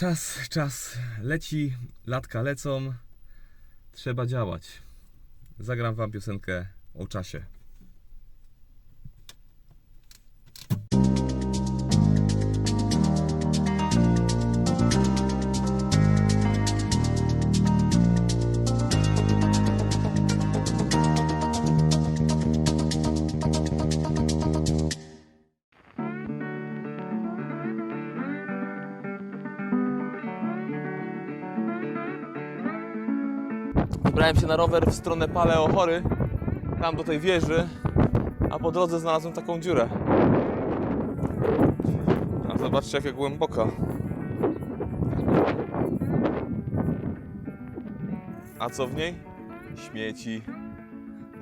Czas, czas leci, latka lecą, trzeba działać. Zagram wam piosenkę o czasie. Wybrałem się na rower w stronę Paleochory, tam do tej wieży, a po drodze znalazłem taką dziurę. A zobaczcie jaka głęboka. A co w niej? Śmieci.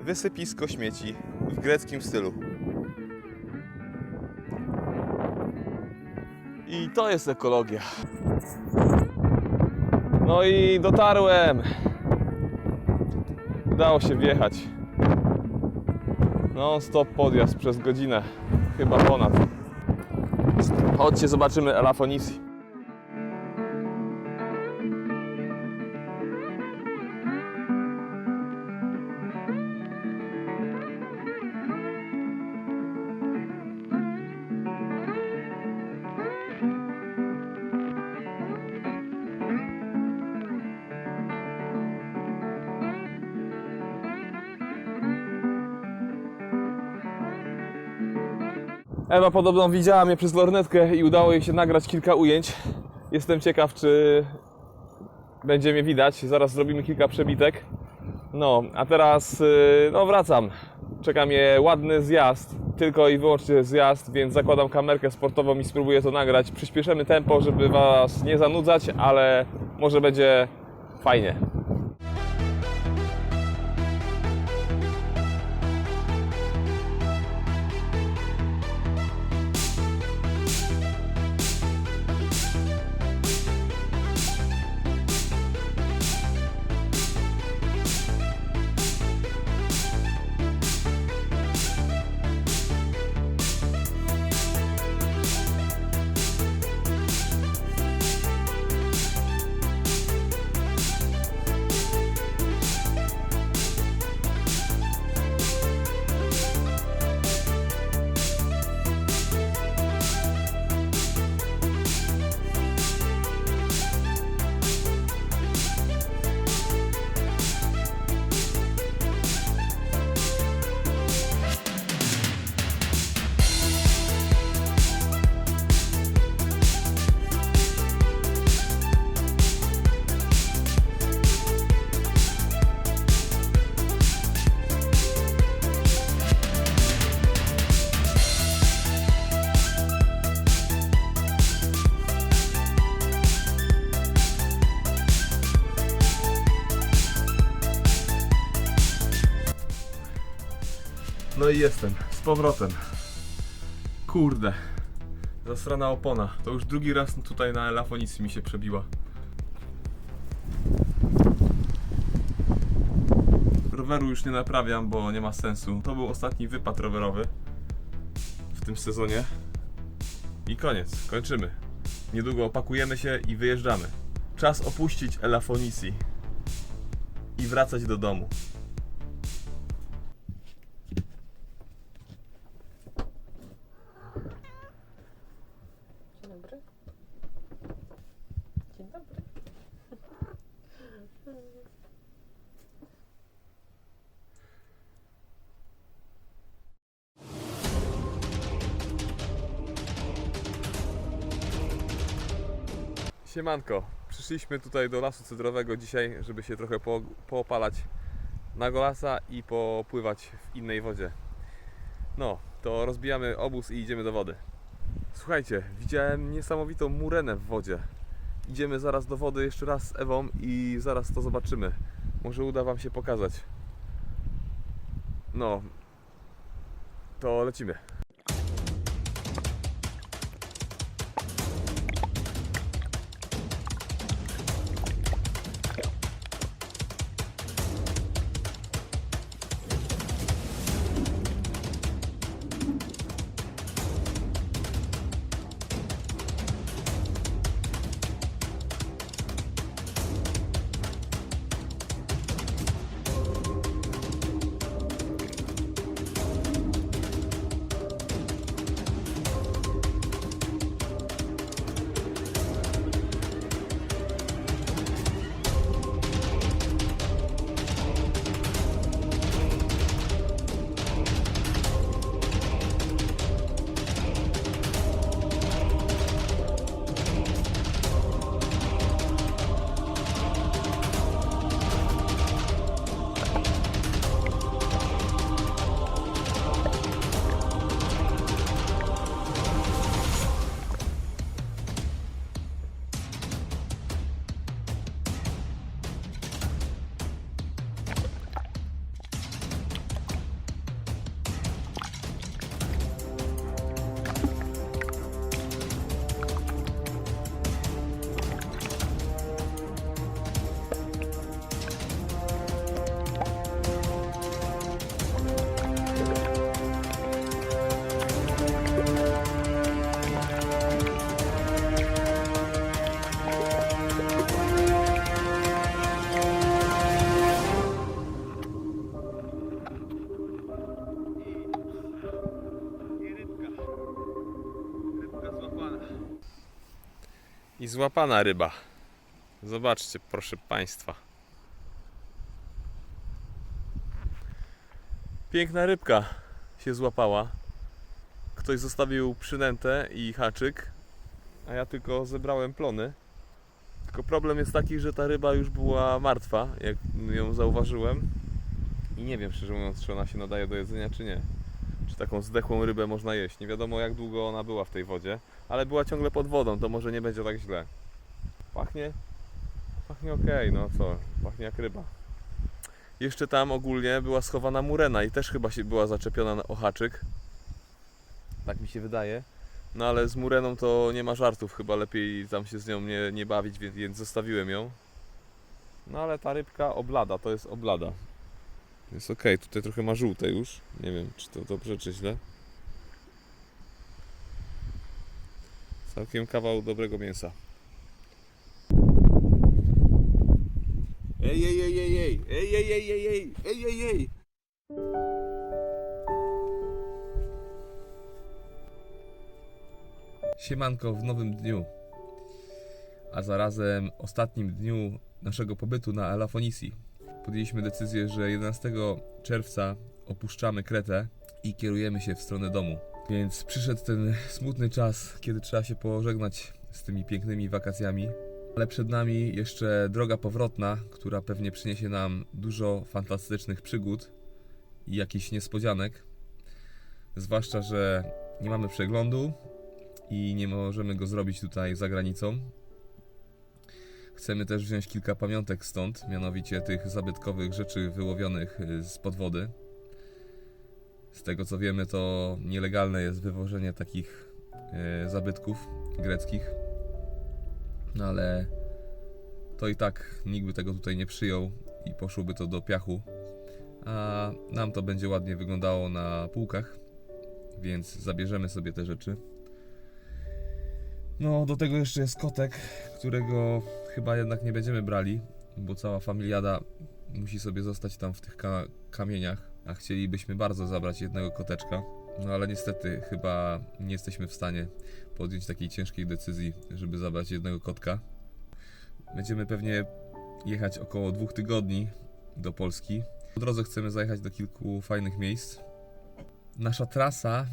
Wysypisko śmieci w greckim stylu. I to jest ekologia. No i dotarłem. Udało się wjechać. Non stop podjazd przez godzinę, chyba ponad. Chodźcie, zobaczymy Elafonisi. Ewa podobno widziała mnie przez lornetkę i udało jej się nagrać kilka ujęć. Jestem ciekaw, czy będzie mnie widać. Zaraz zrobimy kilka przebitek. No, a teraz yy, no wracam. Czeka mnie ładny zjazd, tylko i wyłącznie zjazd, więc zakładam kamerkę sportową i spróbuję to nagrać. Przyspieszymy tempo, żeby Was nie zanudzać, ale może będzie fajnie. No i jestem, z powrotem. Kurde, zasrana opona. To już drugi raz tutaj na Elafonicy mi się przebiła. Roweru już nie naprawiam, bo nie ma sensu. To był ostatni wypad rowerowy w tym sezonie. I koniec, kończymy. Niedługo opakujemy się i wyjeżdżamy. Czas opuścić Elafonici i wracać do domu. Siemanko, przyszliśmy tutaj do lasu cydrowego dzisiaj, żeby się trochę po, poopalać na golasa i popływać w innej wodzie. No, to rozbijamy obóz i idziemy do wody. Słuchajcie, widziałem niesamowitą murenę w wodzie. Idziemy zaraz do wody jeszcze raz z Ewą i zaraz to zobaczymy. Może uda Wam się pokazać. No, to lecimy. I złapana ryba. Zobaczcie, proszę Państwa. Piękna rybka się złapała. Ktoś zostawił przynętę i haczyk, a ja tylko zebrałem plony. Tylko problem jest taki, że ta ryba już była martwa, jak ją zauważyłem. I nie wiem, szczerze mówiąc, czy ona się nadaje do jedzenia, czy nie. Czy taką zdechłą rybę można jeść. Nie wiadomo, jak długo ona była w tej wodzie, ale była ciągle pod wodą, to może nie będzie tak źle. Pachnie? Pachnie ok, no co? Pachnie jak ryba. Jeszcze tam ogólnie była schowana murena i też chyba się była zaczepiona na ohaczyk. Tak mi się wydaje. No ale z mureną to nie ma żartów, chyba lepiej tam się z nią nie, nie bawić, więc, więc zostawiłem ją. No ale ta rybka oblada, to jest oblada. Jest ok, tutaj trochę ma żółte już. Nie wiem, czy to dobrze, czy źle. Całkiem kawał dobrego mięsa. Ej, ej, ej, ej, ej, ej, ej, ej, ej, ej, ej, ej, ej. Siemanko w nowym dniu, a zarazem ostatnim dniu naszego pobytu na Elafonisi. Podjęliśmy decyzję, że 11 czerwca opuszczamy Kretę i kierujemy się w stronę domu. Więc przyszedł ten smutny czas, kiedy trzeba się pożegnać z tymi pięknymi wakacjami. Ale przed nami jeszcze droga powrotna, która pewnie przyniesie nam dużo fantastycznych przygód i jakichś niespodzianek. Zwłaszcza, że nie mamy przeglądu i nie możemy go zrobić tutaj za granicą. Chcemy też wziąć kilka pamiątek stąd, mianowicie tych zabytkowych rzeczy wyłowionych y, z pod wody. Z tego co wiemy, to nielegalne jest wywożenie takich e, zabytków greckich. No ale to i tak nikt by tego tutaj nie przyjął i poszłoby to do piachu. A nam to będzie ładnie wyglądało na półkach, więc zabierzemy sobie te rzeczy. No, do tego jeszcze jest kotek, którego chyba jednak nie będziemy brali, bo cała familiada musi sobie zostać tam w tych ka- kamieniach, a chcielibyśmy bardzo zabrać jednego koteczka. No ale niestety chyba nie jesteśmy w stanie podjąć takiej ciężkiej decyzji, żeby zabrać jednego kotka. Będziemy pewnie jechać około dwóch tygodni do Polski. Po drodze chcemy zajechać do kilku fajnych miejsc. Nasza trasa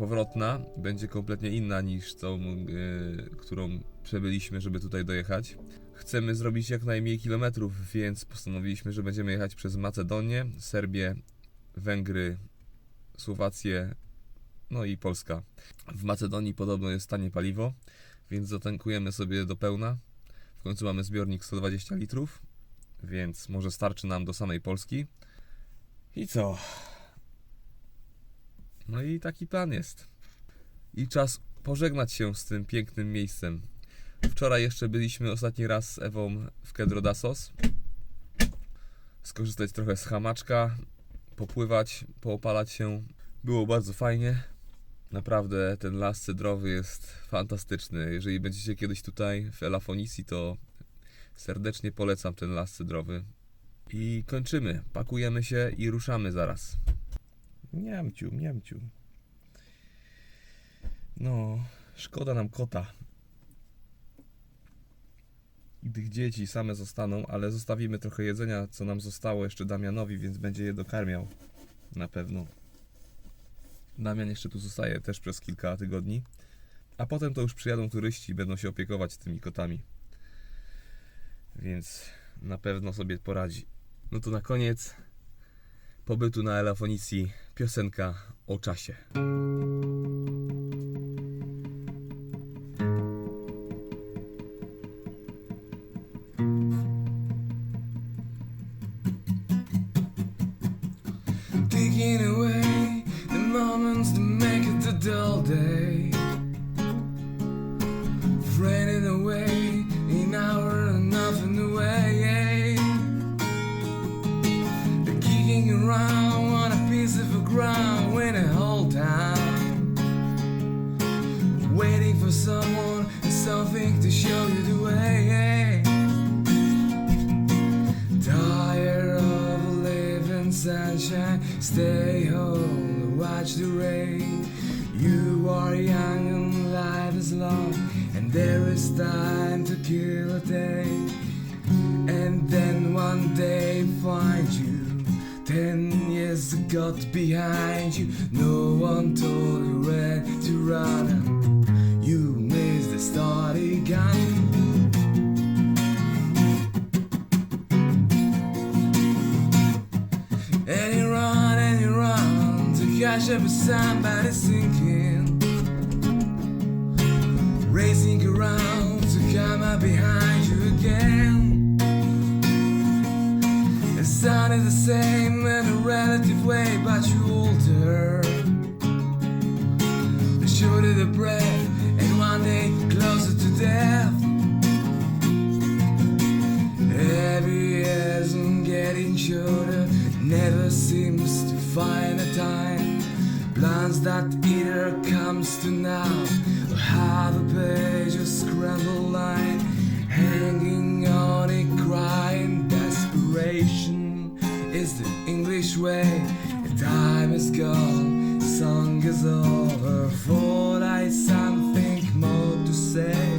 powrotna będzie kompletnie inna niż tą, yy, którą przebyliśmy, żeby tutaj dojechać. Chcemy zrobić jak najmniej kilometrów, więc postanowiliśmy, że będziemy jechać przez Macedonię, Serbię, Węgry, Słowację, no i Polska. W Macedonii podobno jest tanie paliwo, więc zatankujemy sobie do pełna. W końcu mamy zbiornik 120 litrów, więc może starczy nam do samej Polski. I co? No i taki plan jest. I czas pożegnać się z tym pięknym miejscem. Wczoraj jeszcze byliśmy ostatni raz z Ewą w Kedrodasos. Skorzystać trochę z hamaczka, popływać, poopalać się. Było bardzo fajnie. Naprawdę ten las cedrowy jest fantastyczny. Jeżeli będziecie kiedyś tutaj w Elafonisi, to serdecznie polecam ten las cedrowy. I kończymy. Pakujemy się i ruszamy zaraz. Miamciu, miamciu. No, szkoda nam kota. I tych dzieci same zostaną, ale zostawimy trochę jedzenia, co nam zostało jeszcze Damianowi, więc będzie je dokarmiał. Na pewno. Damian jeszcze tu zostaje też przez kilka tygodni. A potem to już przyjadą turyści i będą się opiekować tymi kotami. Więc na pewno sobie poradzi. No to na koniec pobytu na Elafonicji piosenka o czasie. Dull day. Fading away to day, and then one day find you. Ten years got behind you, no one told you where to run, you missed the starting gun. And you run and you run to catch up with somebody sinking. Racing around behind you again. It sounded the same in a relative way, but you older. Shorter the breath, and one day closer to death. Every I'm getting shorter, never seems to find a time. Plans that either comes to now or half a page of scrambled line, hanging on a crying desperation is the English way. The time is gone, song is over. For I something more to say.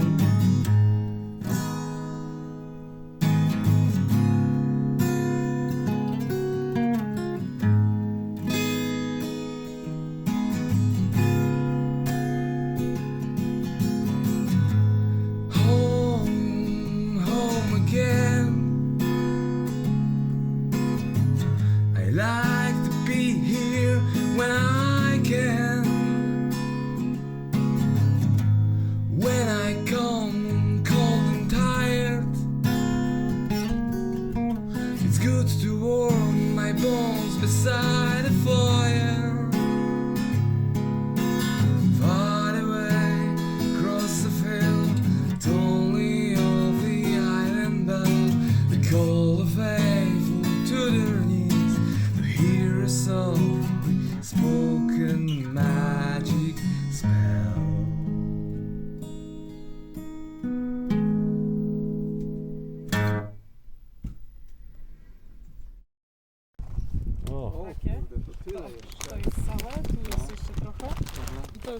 I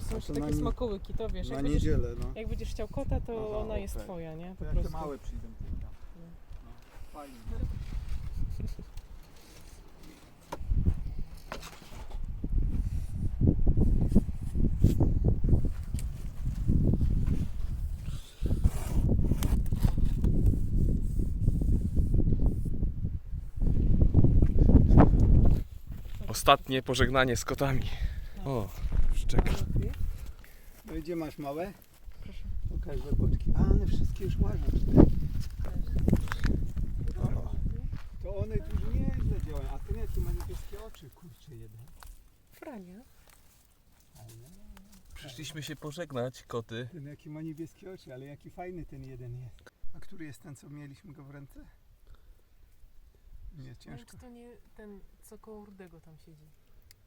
to są jeszcze to takie smakołyki, to wiesz, Na jak będziesz, niedzielę, no. jak będziesz chciał kota, to Aha, ona jest okej. twoja, nie? Po To jak te prostu. małe przyjdą tylko. No. Fajnie. ostatnie pożegnanie z kotami. O, szczeka. No i gdzie masz małe? Proszę. Pokaż we boczki. A one wszystkie już łażą. O, to one tu już nieźle działają. A ten jaki ma niebieskie oczy, kurczę jeden. Frania. Przyszliśmy się pożegnać, koty. Ten jaki ma niebieskie oczy, ale jaki fajny ten jeden jest. A który jest ten, co mieliśmy go w ręce? Nie, ciężko. czy to nie ten, co koło Rudego tam siedzi.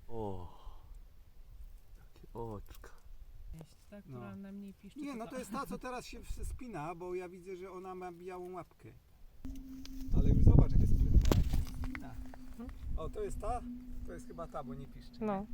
O, oczka. Jeść, ta, No. która najmniej piszczy. Nie, no to jest ta, co teraz się spina, bo ja widzę, że ona ma białą łapkę. Ale już zobacz, jak jest sprytna. jak się spina. O, to jest ta? To jest chyba ta, bo nie piszczy. No.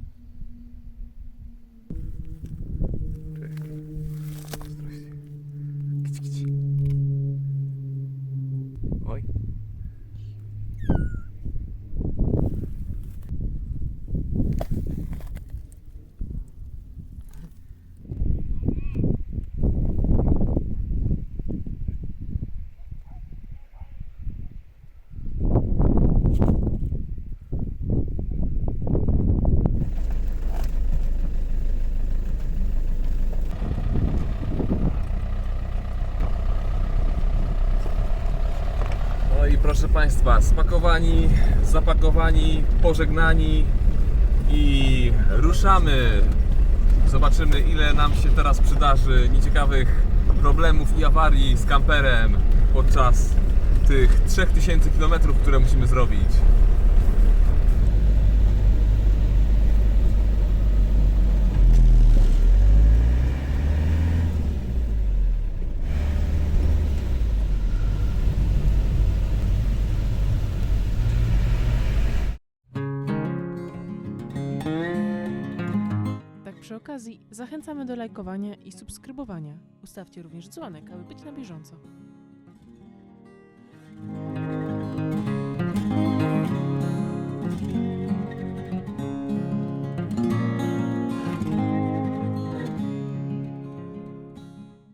Proszę Państwa, spakowani, zapakowani, pożegnani i ruszamy. Zobaczymy ile nam się teraz przydarzy nieciekawych problemów i awarii z kamperem podczas tych 3000 km, które musimy zrobić. Okazji zachęcamy do lajkowania i subskrybowania. Ustawcie również dzwonek, aby być na bieżąco.